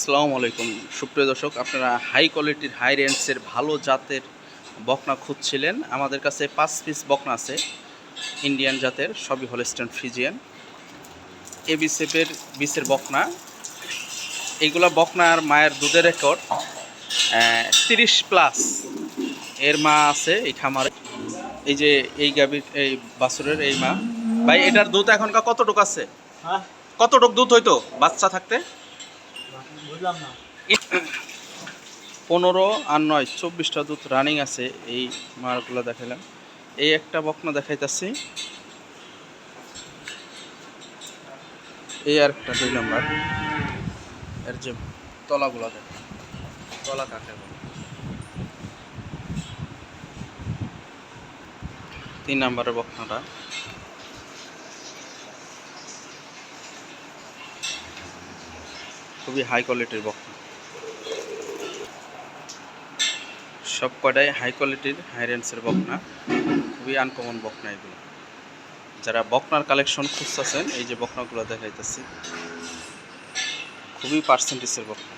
আসসালামু আলাইকুম। সুপ্রিয় দর্শক আপনারা হাই কোয়ালিটির হাই রেঞ্জের ভালো জাতের বকনা খুঁজছিলেন। আমাদের কাছে পাঁচ পিস বকনা আছে। ইন্ডিয়ান জাতের সবই হলস্টেন ফ্রিজিয়ান এ সেপের বিসের বকনা। এইগুলা বকনা আর মায়ের দুধের রেকর্ড তিরিশ প্লাস এর মা আছে এই খামারে। এই যে এই গাভীর এই বাছুরের এই মা। ভাই এটার দুধ এখনকার কতটুকু আছে? হ্যাঁ। কতটুক দুধ হইতো বাচ্চা থাকতে? পনেরো আর নয়, চব্বিশটা দুধ রানিং আছে এই মারগুলো দেখাইলাম এই একটা বকনা দেখাইতেছি। এই আর একটা দুই নাম্বার। এর যে তলাগুলো দেখ, তলা কাকে তিন নাম্বারের বকনাটা। খুবই হাই কোয়ালিটির বকনা সব কটাই হাই কোয়ালিটির হাই রেঞ্জের বকনা খুবই আনকমন বকনা এগুলো। যারা বকনার কালেকশন খুঁজতেছেন, এই যে বকনাগুলো দেখাইতেছি, খুবই পার্সেন্টেজের বকনা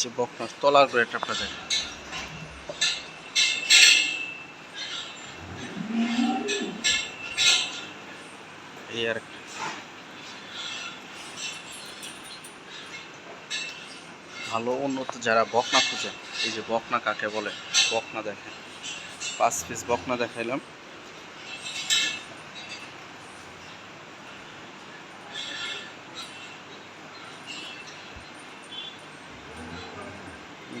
যে বকনার তলার গ্রেট আপনার এই আর। ভালো উন্নত যারা বকনা খুঁজে, এই যে বকনা কাকে বলে? বকনা দেখেন পাঁচ পিস বকনা দেখাইলাম।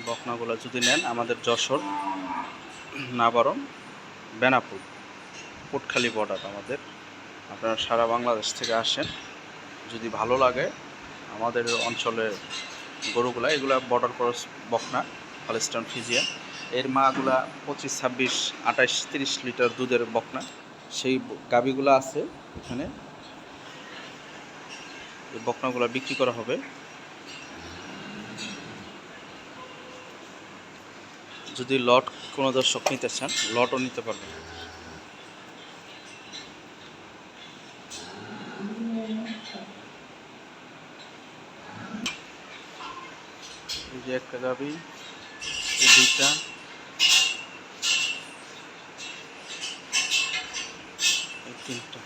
বকনাগুলো যদি নেন, আমাদের যশোর নাবারম বেনাপুর কোটখালি বর্ডার আমাদের। আপনারা সারা বাংলাদেশ থেকে আসেন। যদি ভালো লাগে, আমাদের অঞ্চলে গরুগুলা, এগুলা বর্ডার ক্রস বকনা হলস্টন ফিজিয়ান এর মাগুলা পঁচিশ, ছাব্বিশ আঠাশ তিরিশ লিটার দুধের বকনা। সেই গাভীগুলো আছে এখানে। এই বকনাগুলো বিক্রি করা হবে। যদি লট কোনো দর্শক নিতে চান, লটও নিতে পারবেন। যে একটা গাবি দুইটা। তিনটা।